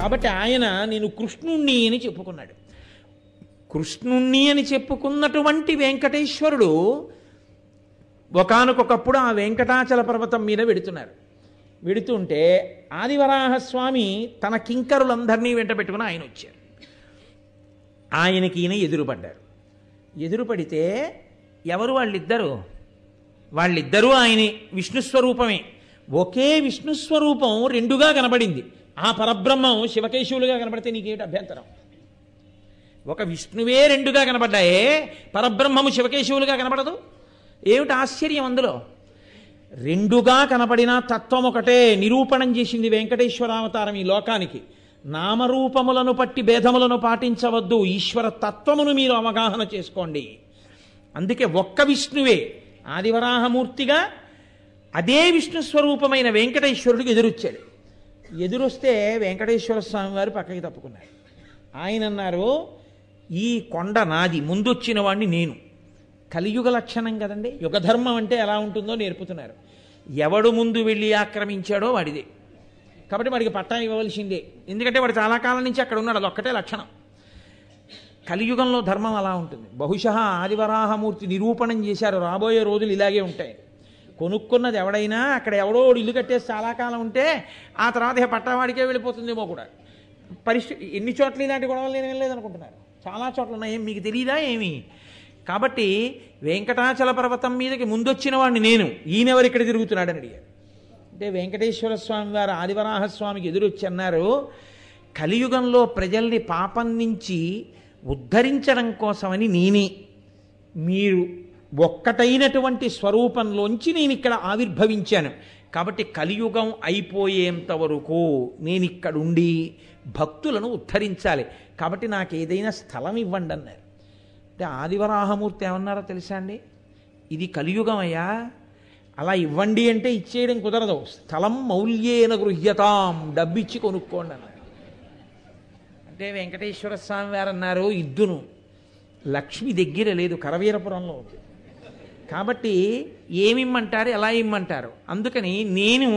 కాబట్టి ఆయన నేను కృష్ణుణ్ణి అని చెప్పుకున్నాడు. కృష్ణుణ్ణి అని చెప్పుకున్నటువంటి వెంకటేశ్వరుడు ఒకనకొకప్పుడు ఆ వెంకటాచల పర్వతం మీద వెడుతున్నారు. వెడుతుంటే ఆదివరాహస్వామి తన కింకరులందరినీ వెంట పెట్టుకుని ఆయన వచ్చారు. ఆయనకి ఈయన ఎదురుపడ్డారు. ఎదురుపడితే ఎవరు వాళ్ళిద్దరు? వాళ్ళిద్దరూ ఆయనే విష్ణుస్వరూపమే. ఒకే విష్ణుస్వరూపం రెండుగా కనబడింది. ఆ పరబ్రహ్మం శివకేశవులుగా కనబడితే నీకేమిటి అభ్యంతరం? ఒక విష్ణువే రెండుగా కనబడ్డాయే పరబ్రహ్మము శివకేశవులుగా కనబడదు? ఏమిటి ఆశ్చర్యం అందులో? రెండుగా కనబడిన తత్వం ఒకటే నిరూపణం చేసింది వెంకటేశ్వరావతారం ఈ లోకానికి. నామరూపములను పట్టి భేదములను పాటించవద్దు ఈశ్వర తత్వమును మీరు అవగాహన చేసుకోండి. అందుకే ఒక్క విష్ణువే ఆదివరాహమూర్తిగా అదే విష్ణు స్వరూపమైన వెంకటేశ్వరుడికి ఎదురొచ్చాడు. ఎదురొస్తే వెంకటేశ్వర స్వామి వారు పక్కకి తప్పుకున్నారు. ఆయన అన్నారు ఈ కొండ నాది ముందొచ్చిన వాడిని నేను. కలియుగ లక్షణం కదండి. యుగధర్మం అంటే ఎలా ఉంటుందో నేర్పుతున్నారు. ఎవడు ముందు వెళ్ళి ఆక్రమించాడో వాడిదే. కాబట్టి వాడికి పట్టా ఇవ్వవలసిందే. ఎందుకంటే వాడు చాలా కాలం నుంచి అక్కడ ఉన్నాడు. అదొక్కటే లక్షణం. కలియుగంలో ధర్మం అలా ఉంటుంది. బహుశా ఆదివరాహమూర్తి నిరూపణం చేశారు. రాబోయే రోజులు ఇలాగే ఉంటాయి. కొనుక్కున్నది ఎవడైనా అక్కడ ఎవడో ఇల్లు కట్టేసి చాలా కాలం ఉంటే ఆ తర్వాత ఇక పట్టవాడికే వెళ్ళిపోతుందేమో కూడా. పరిస్థితి ఎన్ని చోట్ల ఇలాంటి గొడవలు నేను వెళ్ళలేదనుకుంటున్నారు చాలా చోట్ల ఉన్నాయి మీకు తెలియదా ఏమి? కాబట్టి వెంకటాచల పర్వతం మీదకి ముందొచ్చిన వాడిని నేను. ఈయనెవరు ఇక్కడ తిరుగుతున్నాడని అడిగారు. అంటే వెంకటేశ్వర స్వామి వారు ఆదివరాహస్వామికి ఎదురొచ్చి అన్నారు కలియుగంలో ప్రజల్ని పాపం నుంచి ఉద్ధరించడం కోసమని నేనే. మీరు ఒక్కటైనటువంటి స్వరూపంలోంచి నేను ఇక్కడ ఆవిర్భవించాను. కాబట్టి కలియుగం అయిపోయేంత వరకు నేను ఇక్కడ ఉండి భక్తులను ఉద్ధరించాలి. కాబట్టి నాకు ఏదైనా స్థలం ఇవ్వండి అన్నారు. అంటే ఆదివరాహమూర్తి ఏమన్నారో తెలుసా అండి? ఇది కలియుగం అయ్యా అలా ఇవ్వండి అంటే ఇచ్చేయడం కుదరదు. స్థలం మౌల్యేన గృహ్యతాం. డబ్బిచ్చి కొనుక్కోండి అన్నారు. అంటే వెంకటేశ్వర స్వామి వారు అన్నారు ఇద్దును. లక్ష్మి దగ్గర లేదు కరవీరపురంలో ఉంది. కాబట్టి ఏమిమ్మంటారు ఎలా ఇమ్మంటారు? అందుకని నేను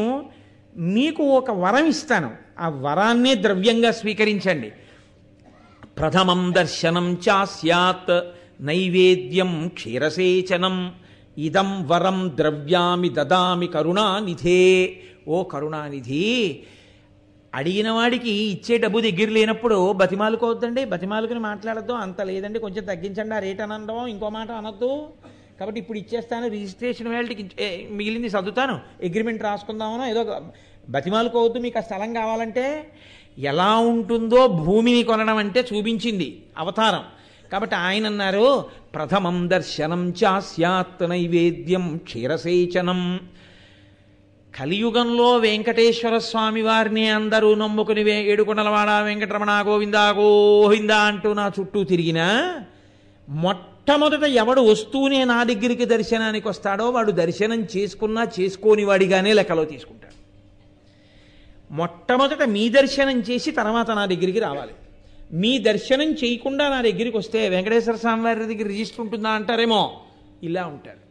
మీకు ఒక వరం ఇస్తాను. ఆ వరాన్నే ద్రవ్యంగా స్వీకరించండి. ప్రథమం దర్శనం చాస్యాత్ నైవేద్యం క్షీరసేచనం ఇదం వరం ద్రవ్యామి దదామి కరుణానిధే. ఓ కరుణానిధి అడిగిన వాడికి ఇచ్చే డబ్బు దగ్గర లేనప్పుడు బతిమాలుకోవద్దండి బతిమాలుకుని మాట్లాడద్దు అంత లేదండి కొంచెం తగ్గించండి ఆ రేట్ అనడం ఇంకో మాట అనొద్దు. కాబట్టి ఇప్పుడు ఇచ్చేస్తాను రిజిస్ట్రేషన్ వేళకి మిగిలింది చదువుతాను అగ్రిమెంట్ రాసుకుందామనో ఏదో ఒక- బతిమాలుకోవద్దు మీకు ఆ స్థలం కావాలంటే ఎలా ఉంటుందో భూమిని కొనడం అంటే చూపించింది అవతారం. కాబట్టి ఆయన అన్నారు ప్రథమం దర్శనం చాస్యాత్ నైవేద్యం క్షీరసేచనం. కలియుగంలో వెంకటేశ్వర స్వామి వారిని అందరూ నమ్ముకుని ఏడుకొండలవాడ వెంకటరమణ గోవిందా గోవిందా అంటూ నా చుట్టూ తిరిగిన మొట్ట మొట్టమొదట ఎవడు వస్తూనే నా దగ్గరికి దర్శనానికి వస్తాడో వాడు దర్శనం చేసుకున్నా చేసుకోని వాడిగానే లెక్కలో తీసుకుంటాడు. మొట్టమొదట మీ దర్శనం చేసి తర్వాత నా దగ్గరికి రావాలి. మీ దర్శనం చేయకుండా నా దగ్గరికి వస్తే వెంకటేశ్వర స్వామి వారి దగ్గర రిజిస్టర్ ఉంటుందా అంటారేమో? ఇలా ఉంటారు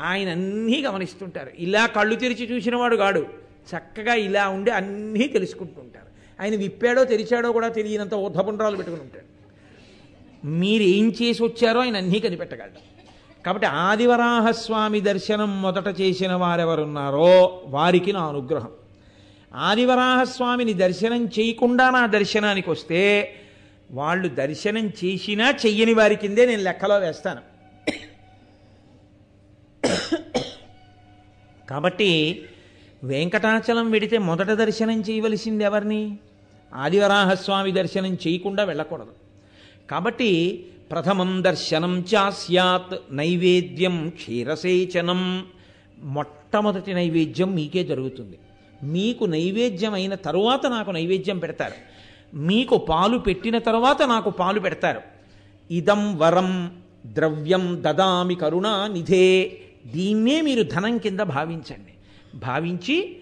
ఆయన అన్నీ గమనిస్తుంటారు. ఇలా కళ్ళు తెరిచి చూసినవాడు కాడు. చక్కగా ఇలా ఉండి అన్నీ తెలుసుకుంటుంటారు. ఆయన విప్పాడో తెరిచాడో కూడా తెలియనంత ఊర్ధపుండ్రాలు పెట్టుకుని ఉంటాడు. మీరు ఏం చేసి వచ్చారో ఆయన అన్నీ కనిపెట్టగలడు కాబట్టి ఆదివరాహస్వామి దర్శనం మొదట చేసిన వారెవరున్నారో వారికి నా అనుగ్రహం. ఆదివరాహస్వామిని దర్శనం చేయకుండా నా దర్శనానికి వస్తే వాళ్ళు దర్శనం చేసినా చెయ్యని వారి కిందే నేను లెక్కలో వేస్తాను. కాబట్టి వెంకటాచలం వెడితే మొదట దర్శనం చేయవలసింది ఎవరిని? ఆదివరాహస్వామి దర్శనం చేయకుండా వెళ్ళకూడదు. కాబట్టి ప్రథమం దర్శనం చాస్యాత్ నైవేద్యం క్షీరసేచనం. మొట్టమొదటి నైవేద్యం మీకే జరుగుతుంది. మీకు నైవేద్యం అయిన తరువాత నాకు నైవేద్యం పెడతారు. మీకు పాలు పెట్టిన తరువాత నాకు పాలు పెడతారు. ఇదం వరం ద్రవ్యం దదామి కరుణా నిధే. దీన్నే మీరు ధనం కింద భావించండి. భావించి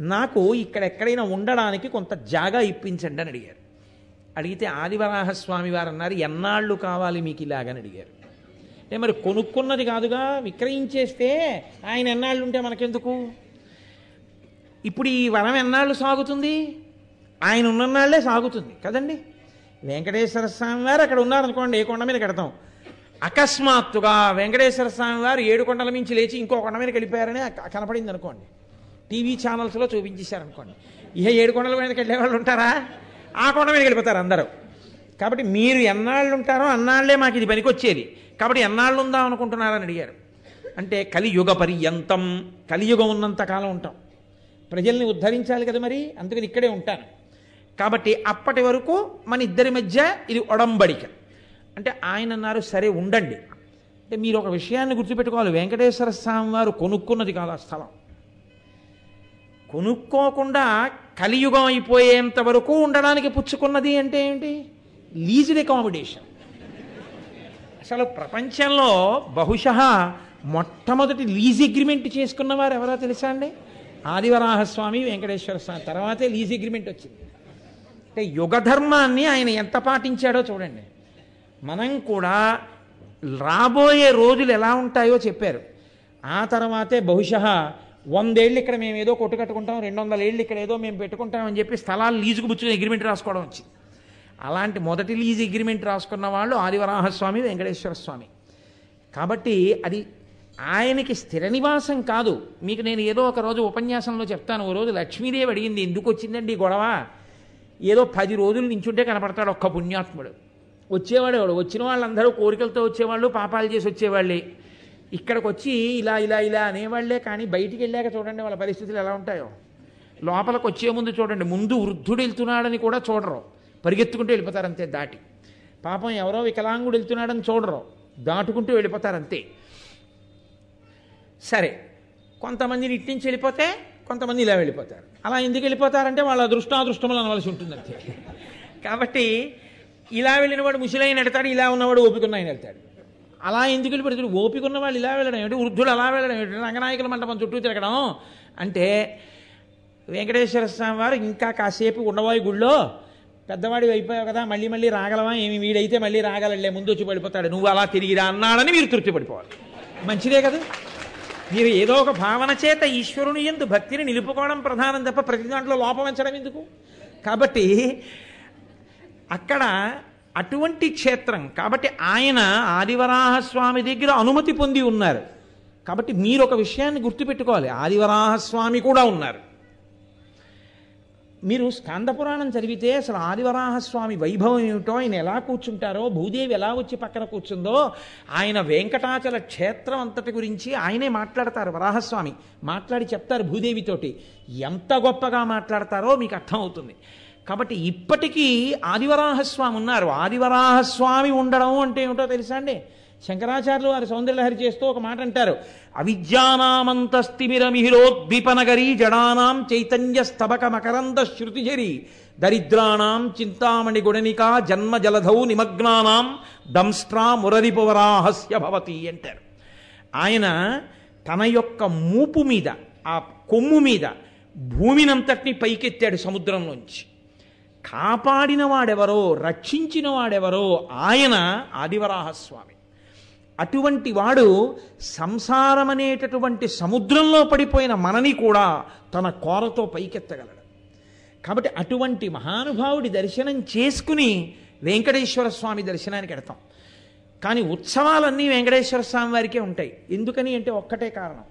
నాకు ఇక్కడ ఎక్కడైనా ఉండడానికి కొంత జాగా ఇప్పించండి అని అడిగారు. అడిగితే ఆదివరాహస్వామి వారు అన్నారు ఎన్నాళ్ళు కావాలి మీకు ఇలాగని అడిగారు. అంటే మరి కొనుక్కున్నది కాదుగా విక్రయించేస్తే ఆయన ఎన్నాళ్ళు ఉంటే మనకెందుకు? ఇప్పుడు ఈ వరం ఎన్నాళ్ళు సాగుతుంది? ఆయన ఉన్ననాళ్ళే సాగుతుంది. కదండి వెంకటేశ్వర స్వామి వారు అక్కడ ఉన్నారనుకోండి ఏ కొండ మీద కడతాం. అకస్మాత్తుగా వెంకటేశ్వర స్వామి వారు ఏడు కొండల మించి లేచి ఇంకో కొండ మీద వెళ్ళిపోయారని కనపడింది అనుకోండి టీవీ ఛానల్స్లో చూపించేశారనుకోండి. ఇహ ఏడు కొండల మీదకి వెళ్ళే వాళ్ళు ఉంటారా? ఆ కొండ మీదకి వెళ్ళిపోతారు అందరూ. కాబట్టి మీరు ఎన్నాళ్ళు ఉంటారో అన్నాళ్ళే మాకు ఇది పనికొచ్చేది. కాబట్టి ఎన్నాళ్ళు ఉందాం అనుకుంటున్నారని అడిగారు. అంటే కలియుగ పర్యంతం కలియుగం ఉన్నంత కాలం ఉంటాం. ప్రజల్ని ఉద్ధరించాలి కదా మరి అందుకని ఇక్కడే ఉంటాను. కాబట్టి అప్పటి వరకు మన ఇద్దరి మధ్య ఇది ఒడంబడిక. అంటే ఆయన అన్నారు సరే ఉండండి. అంటే మీరు ఒక విషయాన్ని గుర్తుపెట్టుకోవాలి. వెంకటేశ్వర స్వామి వారు కొనుక్కున్నది కాదు ఆ స్థలం. కొనుక్కోకుండా కలియుగం అయిపోయేంత వరకు ఉండడానికి పుచ్చుకున్నది అంటే ఏంటి? Leased accommodation. అసలు ప్రపంచంలో బహుశ మొట్టమొదటి లీజ్ అగ్రిమెంట్ చేసుకున్నవారు ఎవరో తెలుసా అండి? ఆదివరాహస్వామి వెంకటేశ్వర స్వామి. తర్వాతే లీజ్ అగ్రిమెంట్ వచ్చింది. అంటే యుగధర్మాన్ని ఆయన ఎంత పాటించాడో చూడండి. మనం కూడా రాబోయే రోజులు ఎలా ఉంటాయో చెప్పారు. ఆ తర్వాతే బహుశా వందేళ్ళు ఇక్కడ మేము ఏదో కొట్టు కట్టుకుంటాం రెండు వందల ఏళ్ళు ఇక్కడ ఏదో మేము పెట్టుకుంటాం అని చెప్పి స్థలాలు లీజుకు పుచ్చుకుని అగ్రిమెంట్ రాసుకోవడం వచ్చింది అలాంటి మొదటి లీజ్ అగ్రిమెంట్ రాసుకున్న వాళ్ళు ఆదివరాహస్వామి వెంకటేశ్వర స్వామి. కాబట్టి అది ఆయనకి స్థిర నివాసం కాదు. మీకు నేను ఏదో ఒక రోజు ఉపన్యాసంలో చెప్తాను. ఓ రోజు లక్ష్మీదేవి అడిగింది ఎందుకు వచ్చిందండి గొడవ? ఏదో పది రోజులు నించుంటే కనపడతాడు ఒక్క పుణ్యాత్ముడు. వచ్చేవాడు వచ్చిన వాళ్ళందరూ కోరికలతో వచ్చేవాళ్ళు పాపాలు చేసి వచ్చేవాళ్ళే. ఇక్కడికి వచ్చి ఇలా ఇలా ఇలా అనేవాళ్ళే కానీ బయటికి వెళ్ళాక చూడండి వాళ్ళ పరిస్థితులు ఎలా ఉంటాయో. లోపలికి వచ్చే ముందు చూడండి ముందు వృద్ధుడు వెళ్తున్నాడని కూడా చూడరు. పరిగెత్తుకుంటూ వెళ్ళిపోతారు అంతే దాటి. పాపం ఎవరో వికలాంగుడు వెళ్తున్నాడని చూడరు. దాటుకుంటూ వెళ్ళిపోతారు అంతే సరే కొంతమందిని ఇట్టించి వెళ్ళిపోతే కొంతమంది ఇలా వెళ్ళిపోతారు. అలా ఎందుకు వెళ్ళిపోతారంటే వాళ్ళ అదృష్టాదృష్టములు అనవలసి ఉంటుంది అంతే కాబట్టి ఇలా వెళ్ళినవాడు ముసిలైన వెళ్తాడు ఇలా ఉన్నవాడు ఓపిక ఆయన వెళ్తాడు. అలా ఎందుకు వెళ్ళిపోతాడు ఓపిక ఉన్న వాళ్ళు ఇలా వెళ్ళడం ఏమిటి? వృద్ధుడు అలా వెళ్ళడం ఏమిటి? రంగనాయకుల మంటపం చుట్టూ తిరగడం. అంటే వెంకటేశ్వర స్వామి వారు ఇంకా కాసేపు ఉండబోయే గుళ్ళో పెద్దవాడి అయిపోయావు కదా మళ్ళీ మళ్ళీ రాగలవా? ఏమి వీడైతే మళ్ళీ రాగలలే ముందు వచ్చి పడిపోతాడు. నువ్వు అలా తిరిగిరా అన్నాడని మీరు తృప్తి పడిపోవాలి. మంచిదే కదా? మీరు ఏదో ఒక భావన చేత ఈశ్వరుని ఎందు భక్తిని నిలుపుకోవడం ప్రధానం తప్ప ప్రతి దాంట్లో లోపం ఎందుకు? కాబట్టి అక్కడ అటువంటి క్షేత్రం. కాబట్టి ఆయన ఆదివరాహస్వామి దగ్గర అనుమతి పొంది ఉన్నారు. కాబట్టి మీరు ఒక విషయాన్ని గుర్తుపెట్టుకోవాలి. ఆదివరాహస్వామి కూడా ఉన్నారు. మీరు స్కాందపురాణం చదివితే అసలు ఆదివరాహస్వామి వైభవం ఏమిటో ఆయన ఎలా కూర్చుంటారో భూదేవి ఎలా వచ్చి పక్కన కూర్చుందో ఆయన వెంకటాచల క్షేత్రం అంతటి గురించి ఆయనే మాట్లాడతారు వరాహస్వామి. మాట్లాడి చెప్తారు భూదేవితోటి. ఎంత గొప్పగా మాట్లాడతారో మీకు అర్థమవుతుంది. కాబట్టి ఇప్పటికీ ఆదివరాహస్వామి ఉన్నారు. ఆదివరాహస్వామి ఉండడం అంటే ఏమిటో తెలుసా అండి? శంకరాచార్యులు వారి సౌందర్యలహరి చేస్తూ ఒక మాట అంటారు. అవిద్యానామంతస్తిమిరమిహిరోద్దీపనగరీ జడానాం చైతన్య స్తబక మకరంద శృతిజరి దరిద్రాణం చింతామణి గుణనిక జన్మ జలధౌ నిమగ్నానాం దంస్ట్రా మురరిపువరాహస్య భవతి అంటారు. ఆయన తన యొక్క మూపు మీద ఆ కొమ్ము మీద భూమినంతటిని పైకెత్తాడు సముద్రంలోంచి. కాపాడిన వాడెవరో రక్షించిన వాడెవరో ఆయన ఆదివరాహస్వామి. అటువంటి వాడు సంసారం అనేటటువంటి సముద్రంలో పడిపోయిన మనని కూడా తన కోరతో పైకెత్తగలడు. కాబట్టి అటువంటి మహానుభావుడి దర్శనం చేసుకుని వెంకటేశ్వర స్వామి దర్శనానికి ఎడతాం కానీ ఉత్సవాలన్నీ వెంకటేశ్వర స్వామి వారికే ఉంటాయి. ఎందుకని అంటే ఒక్కటే కారణం.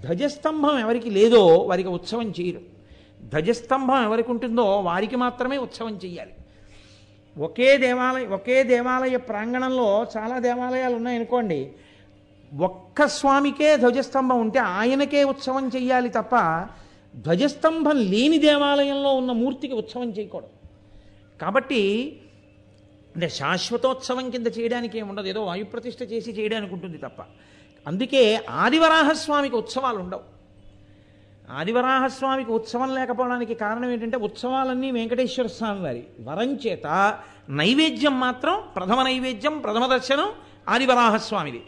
ధ్వజస్తంభం ఎవరికి లేదో వారికి ఉత్సవం చేయరు. ధ్వజస్తంభం ఎవరికి ఉంటుందో వారికి మాత్రమే ఉత్సవం చెయ్యాలి. ఒకే దేవాలయం ఒకే దేవాలయ ప్రాంగణంలో చాలా దేవాలయాలు ఉన్నాయనుకోండి ఒక్క స్వామికే ధ్వజస్తంభం ఉంటే ఆయనకే ఉత్సవం చెయ్యాలి తప్ప ధ్వజస్తంభం లేని దేవాలయంలో ఉన్న మూర్తికి ఉత్సవం చేయకూడదు. కాబట్టి అంటే శాశ్వతోత్సవం కింద చేయడానికి ఏముండదు ఉండదు. ఏదో వాయుప్రతిష్ఠ చేసి చేయడానికి ఉంటుంది తప్ప. అందుకే ఆదివరాహస్వామికి ఉత్సవాలు ఉండవు ఆదివరాహస్వామికి ఉత్సవం లేకపోవడానికి కారణం ఏంటంటే ఉత్సవాలన్నీ వెంకటేశ్వర స్వామి వారి వరం చేత నైవేద్యం మాత్రం ప్రథమ నైవేద్యం ప్రథమ దర్శనం ఆదివరాహస్వామిది.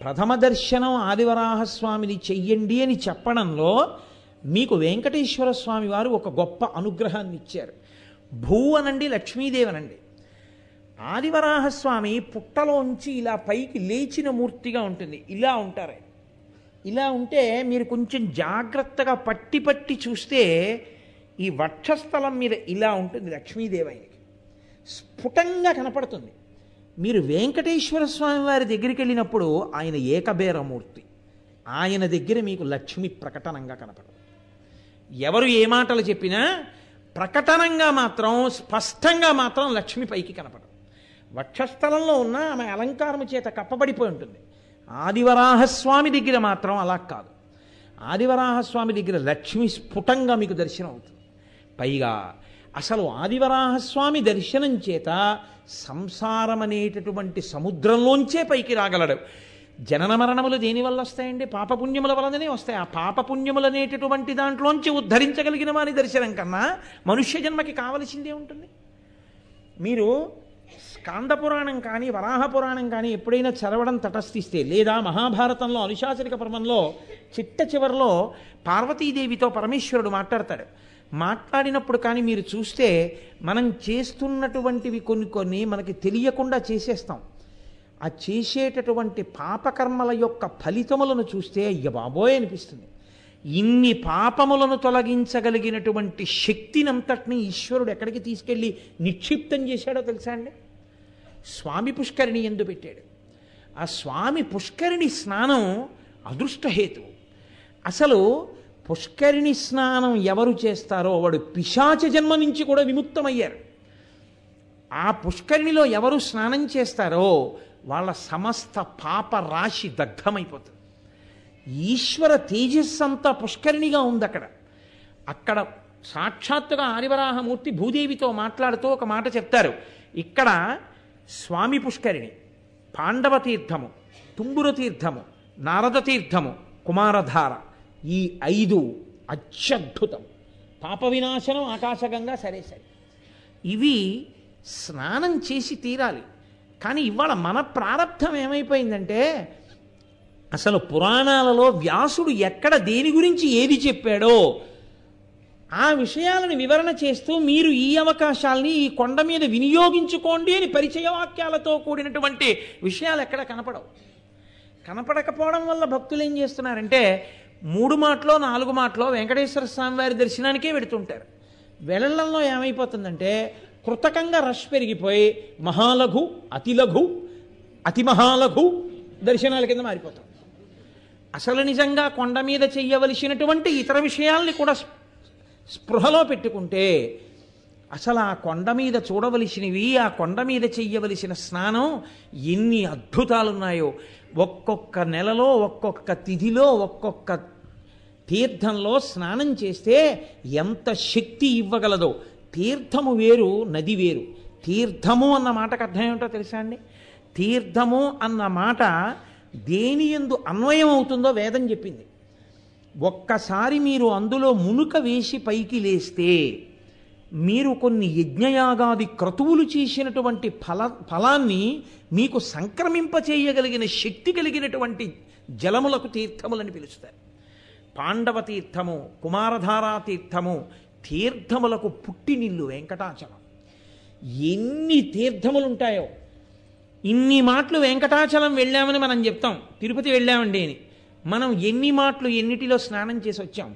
ప్రథమ దర్శనం ఆదివరాహస్వామిని చెయ్యండి అని చెప్పడంలో మీకు వెంకటేశ్వర స్వామి వారు ఒక గొప్ప అనుగ్రహాన్ని ఇచ్చారు. భూ అనండి లక్ష్మీదేవనండి ఆదివరాహస్వామి పుట్టలోంచి ఇలా పైకి లేచిన మూర్తిగా ఉంటుంది. ఇలా ఉంటారు ఇలా ఉంటే మీరు కొంచెం జాగ్రత్తగా పట్టి పట్టి చూస్తే ఈ వక్షస్థలం మీద ఇలా ఉంటుంది లక్ష్మీదేవి ఆయనకి స్ఫుటంగా కనపడుతుంది. మీరు వెంకటేశ్వర స్వామి వారి దగ్గరికి వెళ్ళినప్పుడు ఆయన ఏకబేరమూర్తి. ఆయన దగ్గర మీకు లక్ష్మి ప్రకటనంగా కనపడదు. ఎవరు ఏ మాటలు చెప్పినా ప్రకటనంగా మాత్రం స్పష్టంగా మాత్రం లక్ష్మి పైకి కనపడదు. వక్షస్థలంలో ఉన్న ఆమె అలంకారము చేత కప్పబడిపోయి ఉంటుంది. ఆదివరాహస్వామి దగ్గర మాత్రం అలా కాదు. ఆదివరాహస్వామి దగ్గర లక్ష్మి స్ఫుటంగా మీకు దర్శనం అవుతుంది. పైగా అసలు ఆదివరాహస్వామి దర్శనం చేత సంసారం అనేటటువంటి సముద్రంలోంచే పైకి రాగలడు. జనన మరణములు దేనివల్ల వస్తాయండి? పాపపుణ్యముల వలననే వస్తాయి. ఆ పాపపుణ్యములు అనేటటువంటి దాంట్లోంచి ఉద్ధరించగలిగిన వారి దర్శనం కన్నా మనుష్య జన్మకి కావలసిందే ఉంటుంది. మీరు స్కాంద పురాణం కానీ వరాహ పురాణం కానీ ఎప్పుడైనా చదవడం తటస్థిస్తే లేదా మహాభారతంలో అనుశాసనిక పర్వంలో చిట్ట చివరిలో పార్వతీదేవితో పరమేశ్వరుడు మాట్లాడతాడు. మాట్లాడినప్పుడు కానీ మీరు చూస్తే మనం చేస్తున్నటువంటివి కొన్ని కొన్ని మనకి తెలియకుండా చేసేస్తాం. ఆ చేసేటటువంటి పాపకర్మల యొక్క ఫలితములను చూస్తే అయ్య బాబోయ్ అనిపిస్తుంది. ఇన్ని పాపములను తొలగించగలిగినటువంటి శక్తినంతటిని ఈశ్వరుడు ఎక్కడికి తీసుకెళ్ళి నిక్షిప్తం చేశాడో తెలుసా అండి? స్వామి పుష్కరిణి ఎందు పెట్టాడు. ఆ స్వామి పుష్కరిణి స్నానం అదృష్టహేతు అసలు పుష్కరిణి స్నానం ఎవరు చేస్తారో వాడు పిశాచ జన్మ నుంచి కూడా విముక్తమయ్యారు. ఆ పుష్కరిణిలో ఎవరు స్నానం చేస్తారో వాళ్ళ సమస్త పాప రాశి దగ్ధమైపోతుంది. ఈశ్వర తేజస్సు అంతా పుష్కరిణిగా ఉంది అక్కడ అక్కడ సాక్షాత్తుగా ఆదివరాహమూర్తి భూదేవితో మాట్లాడుతూ ఒక మాట చెప్తారు. ఇక్కడ స్వామి పుష్కరిణి పాండవ తీర్థము తుంబుర తీర్థము నారద తీర్థము కుమారధార ఈ ఐదు అత్యద్భుతం. పాప వినాశనం ఆకాశగంగా సరే సరే. ఇవి స్నానం చేసి తీరాలి. కానీ ఇవాళ మన ప్రారంధం ఏమైపోయిందంటే అసలు పురాణాలలో వ్యాసుడు ఎక్కడ దేని గురించి ఏది చెప్పాడో ఆ విషయాలను వివరణ చేస్తూ మీరు ఈ అవకాశాల్ని ఈ కొండ మీద వినియోగించుకోండి అని పరిచయ వాక్యాలతో కూడినటువంటి విషయాలు ఎక్కడ కనపడవు. కనపడకపోవడం వల్ల భక్తులు ఏం చేస్తున్నారంటే మూడు మాటలో నాలుగు మాటలో వెంకటేశ్వర స్వామి వారి దర్శనానికే వెడుతుంటారు. వెళ్ళడంలో ఏమైపోతుందంటే కృతకంగా రష్ పెరిగిపోయి మహాలఘు అతి లఘు అతి మహాలఘు దర్శనాల కింద మారిపోతాం. అసలు నిజంగా కొండ మీద చెయ్యవలసినటువంటి ఇతర విషయాల్ని కూడా స్ప- స్పృహలో పెట్టుకుంటే అసలు ఆ కొండ మీద చూడవలసినవి ఆ కొండ మీద చెయ్యవలసిన స్నానం ఎన్ని అద్భుతాలున్నాయో. ఒక్కొక్క నెలలో ఒక్కొక్క తిథిలో ఒక్కొక్క తీర్థంలో స్నానం చేస్తే ఎంత శక్తి ఇవ్వగలదో. తీర్థము వేరు నది వేరు. తీర్థము అన్న మాటకు అర్థం ఏమిటో తెలుసా అండి? తీర్థము అన్న మాట దేని ఎందు అన్వయం అవుతుందో వేదం చెప్పింది. ఒక్కసారి మీరు అందులో మునుక వేసి పైకి లేస్తే మీరు కొన్ని యజ్ఞయాగాది క్రతువులు చేసినటువంటి ఫల ఫలాన్ని మీకు సంక్రమింపచేయగలిగిన శక్తి కలిగినటువంటి జలములకు తీర్థములని పిలుస్తారు. పాండవ తీర్థము కుమారధారా తీర్థము తీర్థములకు పుట్టినిల్లు వెంకటాచలం. ఎన్ని తీర్థములుంటాయో ఇన్ని మాటలు వెంకటాచలం వెళ్ళామని మనం చెప్తాం. తిరుపతి వెళ్ళామండి అని. మనం ఎన్ని మాటలు ఎన్నిటిలో స్నానం చేసి వచ్చాం?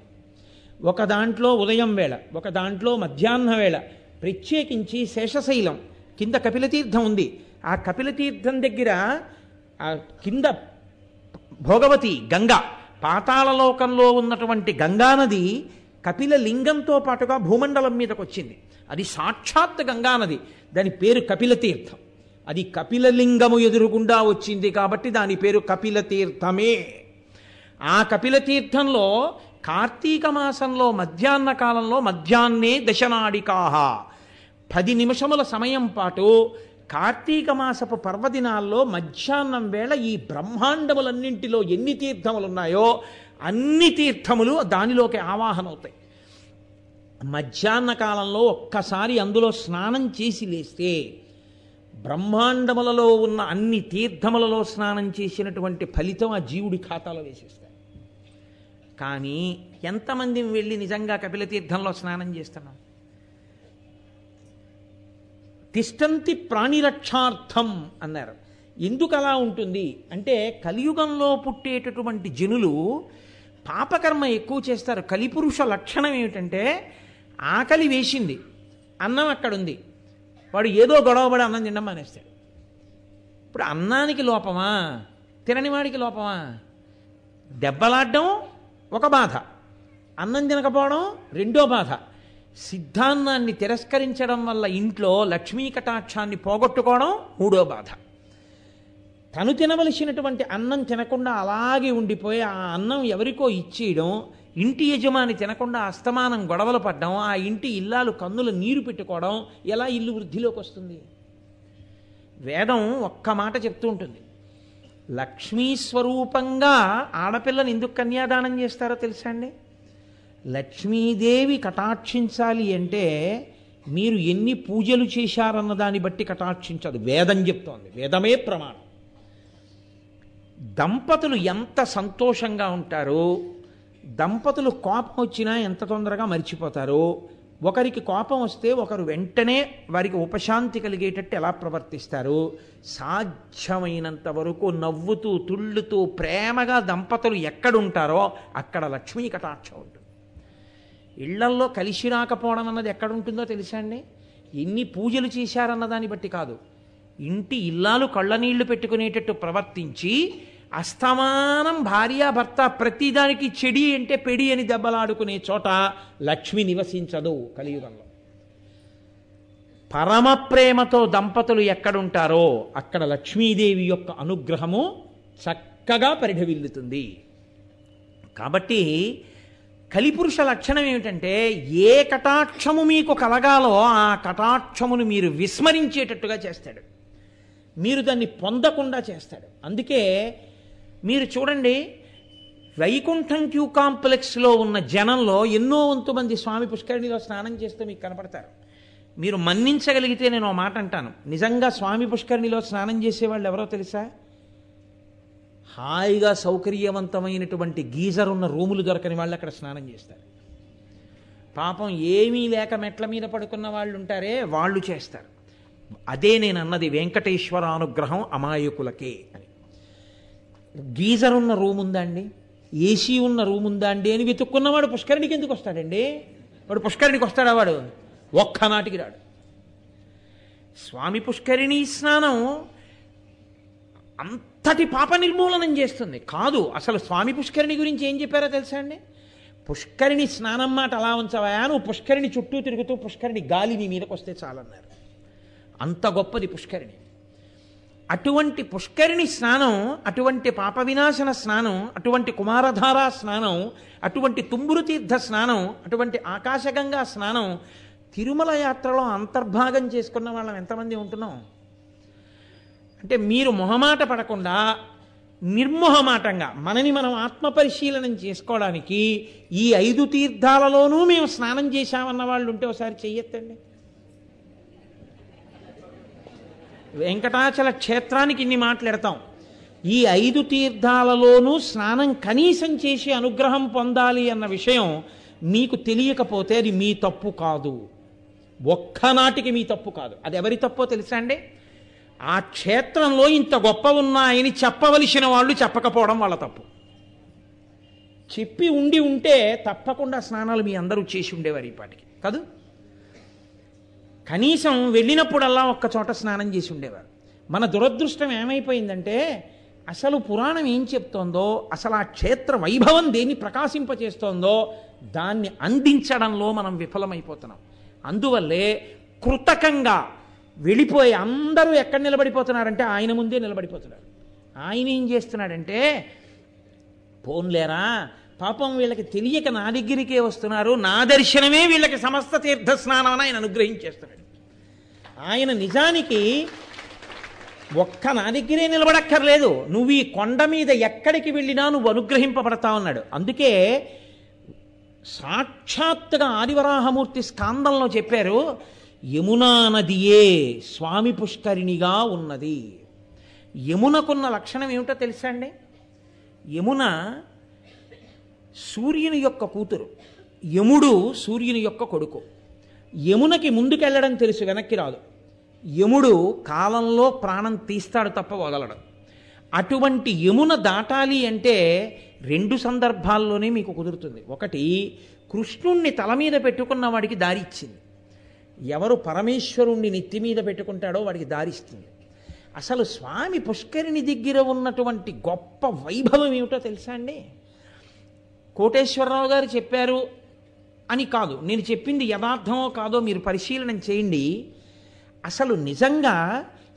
ఒక దాంట్లో ఉదయం వేళ ఒక దాంట్లో మధ్యాహ్న వేళ ప్రత్యేకించి శేషశైలం. కింద కపిలతీర్థం ఉంది. ఆ కపిలతీర్థం దగ్గర ఆ కింద భోగవతి గంగ పాతాళలోకంలో ఉన్నటువంటి గంగానది కపిల లింగంతో పాటుగా భూమండలం మీదకి వచ్చింది అది సాక్షాత్ గంగానది. దాని పేరు కపిలతీర్థం. అది కపిలలింగము ఎదురుగుండా వచ్చింది కాబట్టి దాని పేరు కపిల తీర్థమే ఆ కపిల తీర్థంలో కార్తీక మాసంలో మధ్యాహ్న కాలంలో మధ్యాహ్నే దశనాడికాహ. పది నిమిషముల సమయం పాటు కార్తీక మాసపు పర్వదినాల్లో మధ్యాహ్నం వేళ ఈ బ్రహ్మాండములన్నింటిలో ఎన్ని తీర్థములు ఉన్నాయో అన్ని తీర్థములు దానిలోకి ఆవాహనవుతాయి. మధ్యాహ్న కాలంలో ఒక్కసారి అందులో స్నానం చేసి లేస్తే బ్రహ్మాండములలో ఉన్న అన్ని తీర్థములలో స్నానం చేసినటువంటి ఫలితం ఆ జీవుడి ఖాతాలో వేసేస్తారు కానీ ఎంతమంది వెళ్ళి నిజంగా కపిల తీర్థంలో స్నానం చేస్తున్నాం తిష్టంతి ప్రాణిరక్షార్థం అన్నారు. ఎందుకు అలా ఉంటుంది? అంటే కలియుగంలో పుట్టేటటువంటి జనులు పాపకర్మ ఎక్కువ చేస్తారు. కలిపురుష లక్షణం ఏమిటంటే ఆకలి వేసింది. అన్నం అక్కడుంది. వాడు ఏదో గొడవబడి అన్నం తినడం మానేస్తాడు. ఇప్పుడు అన్నానికి లోపమా? తిననివాడికి లోపమా? దెబ్బలాడడం ఒక బాధ. అన్నం తినకపోవడం రెండో బాధ. సిద్ధాన్నాన్ని తిరస్కరించడం వల్ల ఇంట్లో లక్ష్మీ కటాక్షాన్ని పోగొట్టుకోవడం మూడో బాధ. తను తినవలసినటువంటి అన్నం తినకుండా అలాగే ఉండిపోయి ఆ అన్నం ఎవరికో ఇచ్చేయడం ఇంటి యజమాని తినకుండా అస్తమానం గొడవలు పడ్డం ఆ ఇంటి ఇల్లాలు కన్నుల నీరు పెట్టుకోవడం ఎలా ఇల్లు వృద్ధిలోకి వస్తుంది? వేదం ఒక్క మాట చెప్తూ ఉంటుంది. లక్ష్మీ స్వరూపంగా ఆడపిల్లని ఎందుకు కన్యాదానం చేస్తారో తెలుసా అండి? లక్ష్మీదేవి కటాక్షించాలి అంటే మీరు ఎన్ని పూజలు చేశారన్న దాన్ని బట్టి కటాక్షించదు. వేదం చెప్తోంది. వేదమే ప్రమాణం. దంపతులు ఎంత సంతోషంగా ఉంటారో దంపతులు కోపం వచ్చినా ఎంత తొందరగా మర్చిపోతారో ఒకరికి కోపం వస్తే ఒకరు వెంటనే వారికి ఉపశాంతి కలిగేటట్టు ఎలా ప్రవర్తిస్తారు సాధ్యమైనంత వరకు నవ్వుతూ తుళ్ళుతూ ప్రేమగా దంపతులు ఎక్కడుంటారో అక్కడ లక్ష్మీ కటాక్షం ఉంటుంది. ఇళ్ళల్లో కలిసి రాకపోవడం అన్నది ఎక్కడుంటుందో తెలుసా అండి? ఎన్ని పూజలు చేశారన్న దాన్ని బట్టి కాదు. ఇంటి ఇల్లాలు కళ్ళనీళ్ళు పెట్టుకునేటట్టు ప్రవర్తించి అస్తమానం భార్యాభర్త ప్రతిదానికి చెడి అంటే పెడి అని దెబ్బలాడుకునే చోట లక్ష్మి నివసించదు కలియుగంలో. పరమ ప్రేమతో దంపతులు ఎక్కడుంటారో అక్కడ లక్ష్మీదేవి యొక్క అనుగ్రహము చక్కగా పరిఢవిల్లుతుంది కాబట్టి కలిపురుష లక్షణం ఏమిటంటే ఏ కటాక్షము మీకు కలగాలో ఆ కటాక్షమును మీరు విస్మరించేటట్టుగా చేస్తాడు. మీరు దాన్ని పొందకుండా చేస్తాడు. అందుకే మీరు చూడండి వైకుంఠం క్యూ కాంప్లెక్స్లో ఉన్న జనంలో ఎన్నో వంతు మంది స్వామి పుష్కరిణిలో స్నానం చేస్తే మీకు కనపడతారు. మీరు మన్నించగలిగితే నేను ఓ మాట అంటాను. నిజంగా స్వామి పుష్కరిణిలో స్నానం చేసేవాళ్ళు ఎవరో తెలుసా? హాయిగా సౌకర్యవంతమైనటువంటి గీజర్ ఉన్న రూములు దొరకని వాళ్ళు అక్కడ స్నానం చేస్తారు. పాపం ఏమీ లేక మెట్ల మీద పడుకున్న వాళ్ళు ఉంటారే వాళ్ళు చేస్తారు. అదే నేను అన్నది వెంకటేశ్వర అనుగ్రహం అమాయకులకే అని. గీజర్ ఉన్న రూమ్ ఉందా అండి ఏసీ ఉన్న రూమ్ ఉందా అండి అని వెతుక్కున్నవాడు పుష్కరిణికి ఎందుకు వస్తాడండి? వాడు పుష్కరిణికి వస్తాడా వాడు? ఒక్క నాటికి రాడు. స్వామి పుష్కరిణి స్నానం అంతటి పాప నిర్మూలనం చేస్తుంది. కాదు అసలు స్వామి పుష్కరిణి గురించి ఏం చెప్పారో తెలుసా అండి? పుష్కరిణి స్నానం మాట అలా ఉంచవా నువ్వు పుష్కరిణి చుట్టూ తిరుగుతూ పుష్కరిణి గాలి నీ మీదకి వస్తే చాలన్నారు. అంత గొప్పది పుష్కరిణి. అటువంటి పుష్కరిణి స్నానం అటువంటి పాప వినాశన స్నానం అటువంటి కుమారధారా స్నానం అటువంటి తుంబురు తీర్థ స్నానం అటువంటి ఆకాశగంగా స్నానం తిరుమల యాత్రలో అంతర్భాగం చేసుకున్న వాళ్ళం ఎంతమంది ఉంటున్నాం? అంటే మీరు మొహమాట పడకుండా నిర్మోహమాటంగా మనని మనం ఆత్మపరిశీలనం చేసుకోవడానికి ఈ ఐదు తీర్థాలలోనూ మేము స్నానం చేశామన్న వాళ్ళు ఉంటే ఒకసారి చెయ్యొద్దండి. వెంకటాచల క్షేత్రానికి ఇన్ని మాట్లాడతాం. ఈ ఐదు తీర్థాలలోనూ స్నానం కనీసం చేసి అనుగ్రహం పొందాలి అన్న విషయం మీకు తెలియకపోతే అది మీ తప్పు కాదు. ఒక్కనాటికి మీ తప్పు కాదు. అది ఎవరి తప్పో తెలుసా అండి? ఆ క్షేత్రంలో ఇంత గొప్ప ఉన్నాయని చెప్పవలసిన వాళ్ళు చెప్పకపోవడం వాళ్ళ తప్పు. చెప్పి ఉండి ఉంటే తప్పకుండా స్నానాలు మీ అందరూ చేసి ఉండేవారు ఈ పాటికి. కాదు? కనీసం వెళ్ళినప్పుడల్లా ఒక్క చోట స్నానం చేసి ఉండేవారు. మన దురదృష్టం ఏమైపోయిందంటే అసలు పురాణం ఏం చెప్తోందో అసలు ఆ క్షేత్ర వైభవం దేన్ని ప్రకాశింపచేస్తోందో దాన్ని అందించడంలో మనం విఫలమైపోతున్నాం. అందువల్లే కృతకంగా వెళ్ళిపోయి అందరూ ఎక్కడ నిలబడిపోతున్నారంటే ఆయన ముందే నిలబడిపోతున్నారు. ఆయన ఏం చేస్తున్నాడంటే పోన్లేరా పాపం వీళ్ళకి తెలియక నా దగ్గరికే వస్తున్నారు. నా దర్శనమే వీళ్ళకి సమస్త తీర్థ స్నానం అని ఆయన అనుగ్రహించేస్తున్నాడు. ఆయన నిజానికి ఒక్క నా దగ్గరే నిలబడక్కర్లేదు. నువ్వు ఈ కొండ మీద ఎక్కడికి వెళ్ళినా నువ్వు అనుగ్రహింపబడతా ఉన్నాడు. అందుకే సాక్షాత్తుగా ఆదివరాహమూర్తి స్కాందంలో చెప్పారు యమునా నదియే స్వామి పుష్కరిణిగా ఉన్నది. యమునకున్న లక్షణం ఏమిటో తెలుసా అండి? యమున సూర్యుని యొక్క కూతురు. యముడు సూర్యుని యొక్క కొడుకు. యమునకి ముందుకెళ్ళడం తెలుసు వెనక్కి రాదు. యముడు కాలంలో ప్రాణం తీస్తాడు తప్ప వదలడు. అటువంటి యమున దాటాలి అంటే రెండు సందర్భాల్లోనే మీకు కుదురుతుంది. ఒకటి కృష్ణుణ్ణి తల మీద పెట్టుకున్న వాడికి దారి ఇచ్చింది. ఎవరు పరమేశ్వరుణ్ణి నెత్తి మీద పెట్టుకుంటాడో వాడికి దారిస్తుంది అసలు స్వామి పుష్కరిణి దగ్గర ఉన్నటువంటి గొప్ప వైభవం ఏమిటో తెలుసా అండి? కోటేశ్వరరావు గారు చెప్పారు అని కాదు. నేను చెప్పింది యథార్థమో కాదో మీరు పరిశీలన చేయండి. అసలు నిజంగా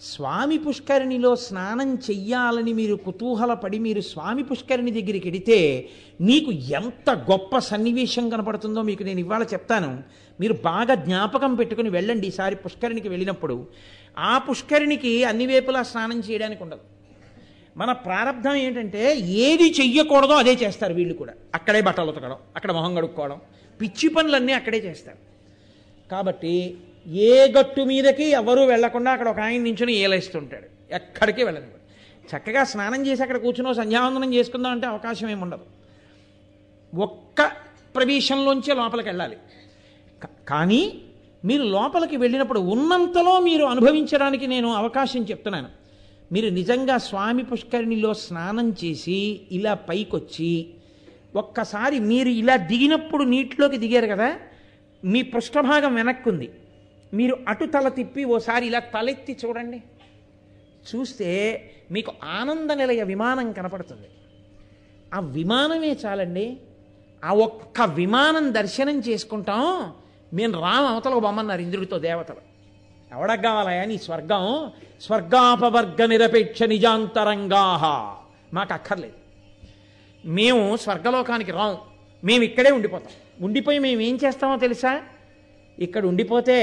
స్వామి పుష్కరిణిలో స్నానం చెయ్యాలని మీరు కుతూహలపడి మీరు స్వామి పుష్కరిణి దగ్గరికి వెడితే మీకు ఎంత గొప్ప సన్నివేశం కనపడుతుందో మీకు నేను ఇవాళ చెప్తాను. మీరు బాగా జ్ఞాపకం పెట్టుకుని వెళ్ళండి ఈసారి పుష్కరిణికి వెళ్ళినప్పుడు. ఆ పుష్కరిణికి అన్ని వేపులా స్నానం చేయడానికి ఉండదు. మన ప్రారంధం ఏంటంటే ఏది చెయ్యకూడదో అదే చేస్తారు వీళ్ళు కూడా. అక్కడే బట్టలు ఉతకడం అక్కడ మొహం కడుక్కోవడం పిచ్చి పనులన్నీ అక్కడే చేస్తారు. కాబట్టి ఏ గట్టు మీదకి ఎవరూ వెళ్ళకుండా అక్కడ ఒక ఆయన నించుని ఏలేస్తుంటాడు. ఎక్కడికి వెళ్ళదు చక్కగా స్నానం చేసి అక్కడ కూర్చునో సంధ్యావందనం చేసుకుందాం అంటే అవకాశం ఏమి ఉండదు. ఒక్క ప్రవేశంలోంచే లోపలికి వెళ్ళాలి. కానీ మీరు లోపలికి వెళ్ళినప్పుడు ఉన్నంతలో మీరు అనుభవించడానికి నేను అవకాశం చెప్తున్నాను. మీరు నిజంగా స్వామి పుష్కరిణిలో స్నానం చేసి ఇలా పైకొచ్చి ఒక్కసారి మీరు ఇలా దిగినప్పుడు నీటిలోకి దిగారు కదా మీ పృష్ఠభాగం వెనక్కుంది. మీరు అటు తల తిప్పి ఓసారి ఇలా తలెత్తి చూడండి. చూస్తే మీకు ఆనంద నిలయ విమానం కనపడుతుంది. ఆ విమానమే చాలండి. ఆ ఒక్క విమానం దర్శనం చేసుకుంటాం. మేము రామ అవతల బొమ్మన్నారు ఇంద్రుడితో దేవతలు. ఎవడకు కావాలయా నీ స్వర్గం. స్వర్గాపవర్గ నిరపేక్ష నిజాంతరంగాహ. మాకు అక్కర్లేదు మేము స్వర్గలోకానికి రాం. మేము ఇక్కడే ఉండిపోతాం. ఉండిపోయి మేము ఏం చేస్తామో తెలుసా? ఇక్కడ ఉండిపోతే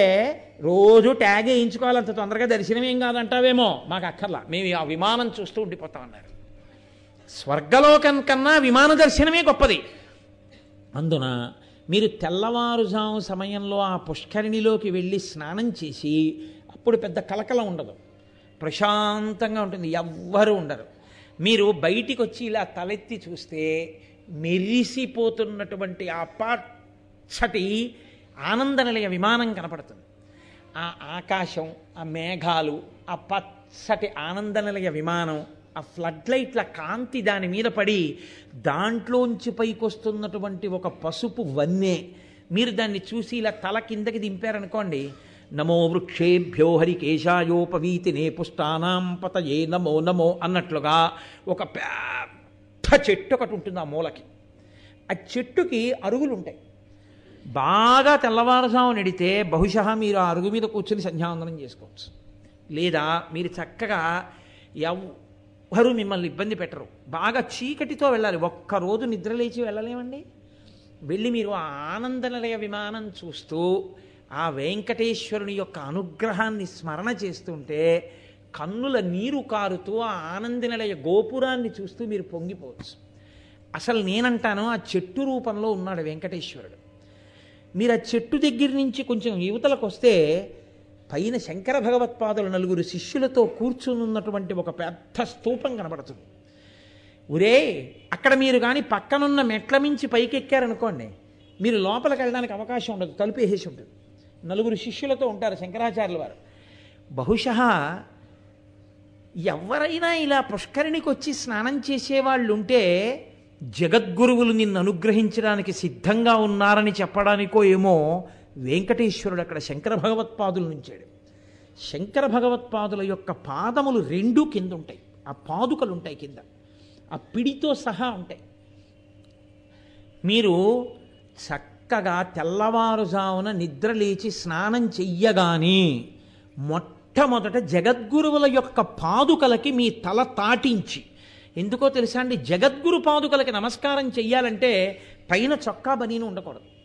రోజు ట్యాగ్ వేయించుకోవాలంత తొందరగా దర్శనం ఏం కాదంటావేమో? మాకు అక్కర్లా మేము ఆ విమానం చూస్తూ ఉండిపోతాం అన్నారు. స్వర్గలోకం కన్నా విమాన దర్శనమే గొప్పది. అందున మీరు తెల్లవారుజాము సమయంలో ఆ పుష్కరిణిలోకి వెళ్ళి స్నానం చేసి అప్పుడు పెద్ద కలకలం ఉండదు. ప్రశాంతంగా ఉంటుంది. ఎవ్వరూ ఉండరు. మీరు బయటికి వచ్చి ఇలా తలెత్తి చూస్తే మెరిసిపోతున్నటువంటి ఆ పచ్చటి ఆనంద నిలయ విమానం కనపడుతుంది. ఆ ఆకాశం ఆ మేఘాలు ఆ పచ్చటి ఆనంద నిలయ విమానం ఆ ఫ్లడ్ లైట్ల కాంతి దాని మీద పడి దాంట్లోంచి పైకొస్తున్నటువంటి ఒక పసుపు వన్నె. మీరు దాన్ని చూసి ఇలా తల కిందకి దింపారనుకోండి. నమో వృక్షేభ్యో హరికేశాయోపవీతినే పుష్టానాం పతయే నమో నమో అన్నట్లుగా ఒక పెద్ద చెట్టు ఒకటి ఉంటుంది ఆ మూలకి. ఆ చెట్టుకి అరుగులు ఉంటాయి బాగా తెల్లవారుజాము నడితే బహుశా మీరు ఆ అరుగు మీద కూర్చొని సంధ్యావందనం చేసుకోవచ్చు. లేదా మీరు చక్కగా ఎవ్వరూ మిమ్మల్ని ఇబ్బంది పెట్టరు. బాగా చీకటితో వెళ్ళాలి. ఒక్కరోజు నిద్రలేచి వెళ్ళలేమండి? వెళ్ళి మీరు ఆ ఆనంద నిలయ విమానం చూస్తూ ఆ వెంకటేశ్వరుని యొక్క అనుగ్రహాన్ని స్మరణ చేస్తుంటే కన్నుల నీరు కారుతూ ఆ ఆనంద నిలయ గోపురాన్ని చూస్తూ మీరు పొంగిపోవచ్చు. అసలు నేనంటాను ఆ చెట్టు రూపంలో ఉన్నాడు వెంకటేశ్వరుడు. మీరు ఆ చెట్టు దగ్గర నుంచి కొంచెం యువతలకు వస్తే పైన శంకర భగవత్పాదుల నలుగురు శిష్యులతో కూర్చుని ఉన్నటువంటి ఒక పెద్ద స్తూపం కనబడుతుంది. ఒరే అక్కడ మీరు కానీ పక్కనున్న మెట్ల మించి పైకెక్కారనుకోండి మీరు లోపలికి వెళ్ళడానికి అవకాశం ఉండదు తలుపు వేసేసి ఉంటుంది. నలుగురు శిష్యులతో ఉంటారు శంకరాచార్యుల వారు. బహుశా ఎవరైనా ఇలా పుష్కరిణికి వచ్చి స్నానం చేసేవాళ్ళు ఉంటే జగద్గురువులు నిన్ను అనుగ్రహించడానికి సిద్ధంగా ఉన్నారని చెప్పడానికో ఏమో వెంకటేశ్వరుడు అక్కడ శంకర భగవత్పాదులు నుంచాడు. శంకర భగవత్పాదుల యొక్క పాదములు రెండూ కింద ఉంటాయి ఆ పాదుకలు ఉంటాయి కింద. ఆ పిడితో సహా ఉంటాయి. మీరు చక్కగా తెల్లవారుజామున నిద్ర లేచి స్నానం చెయ్యగానే మొట్టమొదట జగద్గురువుల యొక్క పాదుకలకి మీ తల తాటించి. ఎందుకో తెలుసా అండి? జగద్గురు పాదుకలకి నమస్కారం చెయ్యాలంటే పైన చొక్కా బనీను ఉండకూడదు.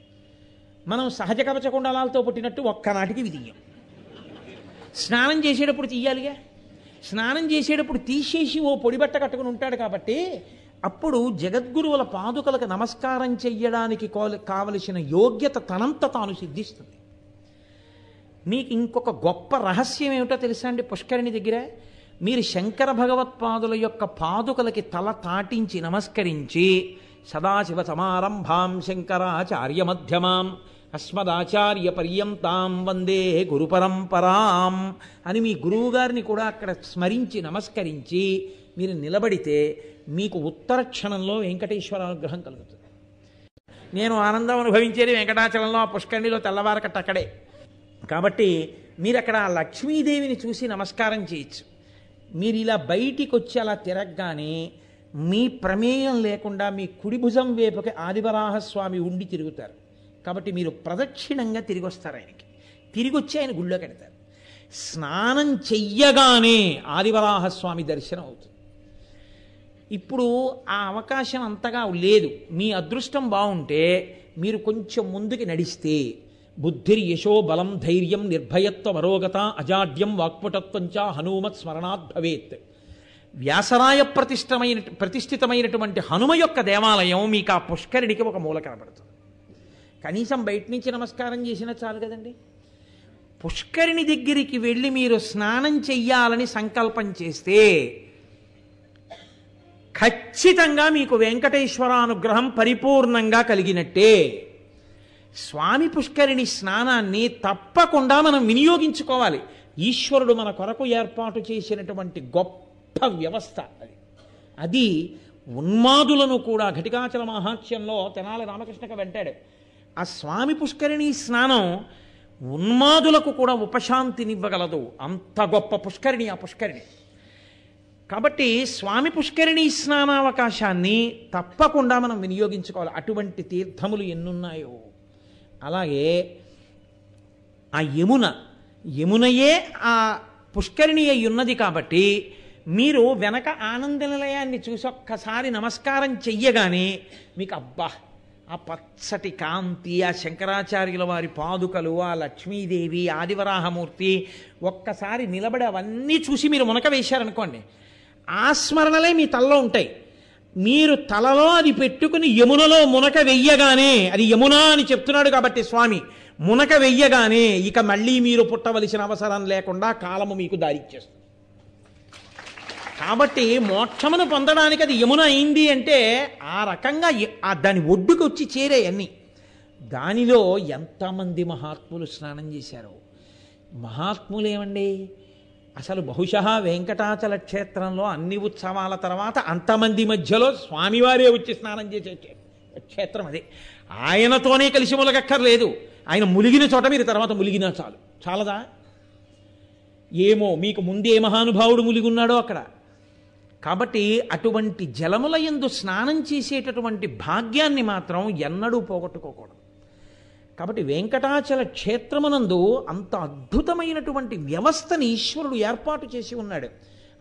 మనం సహజ కవచ కుండలాలతో పుట్టినట్టు ఒక్కనాటికి విధియం స్నానం చేసేటప్పుడు తీయాలిగా? స్నానం చేసేటప్పుడు తీసేసి ఓ పొడి బట్ట కట్టుకుని ఉంటాడు కాబట్టి అప్పుడు జగద్గురువుల పాదుకలకు నమస్కారం చెయ్యడానికి కావలసిన యోగ్యత తనంత తాను సిద్ధిస్తుంది. మీకు ఇంకొక గొప్ప రహస్యం ఏమిటో తెలుసా అండి పుష్కరిణి దగ్గర? మీరు శంకర భగవత్పాదుల యొక్క పాదుకలకి తల తాటించి నమస్కరించి సదాశివ సమారంభాం శంకరాచార్య మధ్యమాం అస్మదాచార్య పర్యంతాం వందే గురు పరంపరాం అని మీ గురువుగారిని కూడా అక్కడ స్మరించి నమస్కరించి మీరు నిలబడితే మీకు ఉత్తర క్షణంలో వెంకటేశ్వర అనుగ్రహం కలుగుతుంది. నేను ఆనందం అనుభవించేది వెంకటాచలంలో ఆ పుష్కరిణిలో తెల్లవారకట్ట అక్కడే. కాబట్టి మీరు అక్కడ ఆ లక్ష్మీదేవిని చూసి నమస్కారం చేయొచ్చు. మీరు ఇలా బయటికి వచ్చి అలా తిరగగానే మీ ప్రమేయం లేకుండా మీ కుడి భుజం వైపుకి ఆదివరాహస్వామి ఉండి తిరుగుతారు. కాబట్టి మీరు ప్రదక్షిణంగా తిరిగి వస్తారు ఆయనకి. తిరిగి వచ్చి ఆయన గుళ్ళో కడతారు. స్నానం చెయ్యగానే ఆదివరాహస్వామి దర్శనం అవుతుంది. ఇప్పుడు ఆ అవకాశం అంతగా లేదు. మీ అదృష్టం బాగుంటే మీరు కొంచెం ముందుకి నడిస్తే బుద్ధిర్ యశో బలం ధైర్యం నిర్భయత్వ మరోగత అజాడ్యం వాక్పటత్వంచ హనుమత్ స్మరణాత్ భవేత్. వ్యాసరాయ ప్రతిష్టమైన ప్రతిష్ఠితమైనటువంటి హనుమ యొక్క దేవాలయం మీకు ఆ పుష్కరిణికి ఒక మూల కనబడుతుంది. కనీసం బయట నుంచి నమస్కారం చేసినా చాలు కదండి. పుష్కరిణి దగ్గరికి వెళ్ళి మీరు స్నానం చెయ్యాలని సంకల్పం చేస్తే ఖచ్చితంగా మీకు వెంకటేశ్వర అనుగ్రహం పరిపూర్ణంగా కలిగినట్టే. స్వామి పుష్కరిణి స్నానాన్ని తప్పకుండా మనం వినియోగించుకోవాలి. ఈశ్వరుడు మన కొరకు ఏర్పాటు చేసినటువంటి గొప్ప వ్యవస్థ అది. అది ఉన్మాదులను కూడా ఘటికాచల మహాత్యంలో తెనాలి రామకృష్ణక వెంటాడు. ఆ స్వామి పుష్కరిణి స్నానం ఉన్మాదులకు కూడా ఉపశాంతినివ్వగలదు. అంత గొప్ప పుష్కరిణి ఆ పుష్కరిణి. కాబట్టి స్వామి పుష్కరిణి స్నానావకాశాన్ని తప్పకుండా మనం వినియోగించుకోవాలి. అటువంటి తీర్థములు ఎన్నున్నాయో. అలాగే ఆ యమున యమునయే ఆ పుష్కరిణి అయి ఉన్నది కాబట్టి మీరు వెనక ఆనంద నిలయాన్ని చూసి ఒక్కసారి నమస్కారం చెయ్యగానే మీకు అబ్బా ఆ పచ్చటి కాంతి ఆ శంకరాచార్యుల వారి పాదుకలు ఆ లక్ష్మీదేవి ఆదివరాహమూర్తి ఒక్కసారి నిలబడి అవన్నీ చూసి మీరు మునక వేశారనుకోండి ఆ స్మరణలే మీ తలలో ఉంటాయి. మీరు తలలో అది పెట్టుకుని యమునలో మునక వెయ్యగానే అది యమున అని చెప్తున్నాడు కాబట్టి స్వామి మునక వెయ్యగానే ఇక మళ్ళీ మీరు పుట్టవలసిన అవసరం లేకుండా కాలము మీకు దారిచ్చేస్తుంది కాబట్టి మోక్షమును పొందడానికి అది యమున అయింది అంటే ఆ రకంగా ఆ దాని ఒడ్డుకు వచ్చి చేరే అన్నీ. దానిలో ఎంతమంది మహాత్ములు స్నానం చేశారు. మహాత్ములేమండి? అసలు బహుశా వెంకటాచల క్షేత్రంలో అన్ని ఉత్సవాల తర్వాత అంతమంది మధ్యలో స్వామివారే వచ్చి స్నానం చేసే క్షేత్రం అది. ఆయనతోనే కలిసి ములగక్కర్లేదు ఆయన ములిగిన చోట మీరు తర్వాత ములిగినా చాలు. చాలదా? ఏమో మీకు ముందే మహానుభావుడు ములిగున్నాడో అక్కడ. కాబట్టి అటువంటి జలముల యందు స్నానం చేసేటటువంటి భాగ్యాన్ని మాత్రం ఎన్నడూ పోగొట్టుకోకూడదు. కాబట్టి వెంకటాచల క్షేత్రమునందు అంత అద్భుతమైనటువంటి వ్యవస్థని ఈశ్వరుడు ఏర్పాటు చేసి ఉన్నాడు.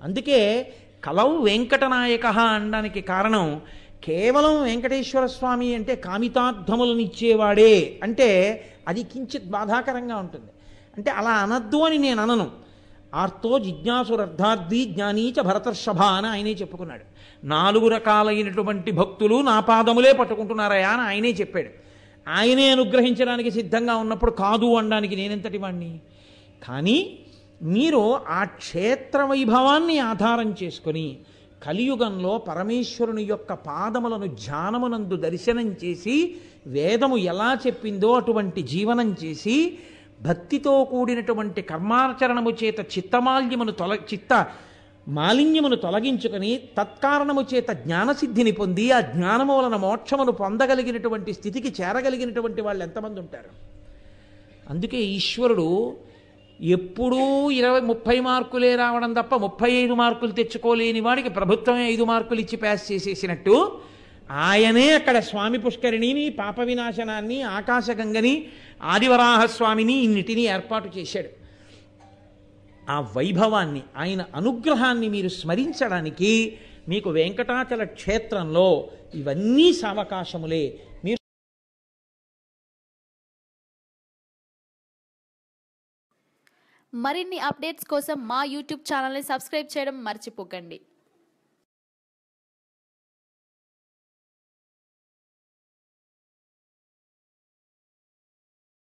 అందుకే కలవు వెంకటనాయక అనడానికి కారణం కేవలం వెంకటేశ్వర స్వామి అంటే కామితార్థములనిచ్చేవాడే అంటే అది కించిత్ బాధాకరంగా ఉంటుంది. అంటే అలా అనద్దు అని నేను అనను. ఆర్తో జిజ్ఞాసురర్థార్థి జ్ఞానీచ భరతర్షభ అని ఆయనే చెప్పుకున్నాడు. నాలుగు రకాలైనటువంటి భక్తులు నా పాదములే పట్టుకుంటున్నారయా అని ఆయనే చెప్పాడు. ఆయనే అనుగ్రహించడానికి సిద్ధంగా ఉన్నప్పుడు కాదు అనడానికి నేనెంతటి వాణ్ణి? కానీ మీరు ఆ క్షేత్ర వైభవాన్ని ఆధారం చేసుకొని కలియుగంలో పరమేశ్వరుని యొక్క పాదములను ధ్యానమునందు దర్శనం చేసి వేదము ఎలా చెప్పిందో అటువంటి జీవనం చేసి భక్తితో కూడినటువంటి కర్మాచరణము చేత చిత్తమాల్యమును తొల చిత్త మాలిన్యమును తొలగించుకొని తత్కారణము చేత జ్ఞానసిద్ధిని పొంది ఆ జ్ఞానము వలన మోక్షమును పొందగలిగినటువంటి స్థితికి చేరగలిగినటువంటి వాళ్ళు ఎంతమంది ఉంటారు? అందుకే ఈశ్వరుడు ఎప్పుడూ ఇరవై ముప్పై మార్కులే రావడం తప్ప ముప్పై ఐదు మార్కులు తెచ్చుకోలేని వాడికి ప్రభుత్వమే ఐదు మార్కులు ఇచ్చి పాస్ చేసేసినట్టు ఆయనే అక్కడ స్వామి పుష్కరిణిని పాప వినాశనాన్ని ఆకాశగంగని ఆదివరాహస్వామిని ఇన్నిటినీ ఏర్పాటు చేశాడు. ఆ వైభవాన్ని ఆయన అనుగ్రహాన్ని మీరు స్మరించడానికి మీకు వెంకటాచల క్షేత్రంలో ఇవన్నీ సావకాశములే. మీరు మరిన్ని అప్డేట్స్ కోసం మా యూట్యూబ్ ఛానల్ని సబ్స్క్రైబ్ చేయడం మర్చిపోకండి.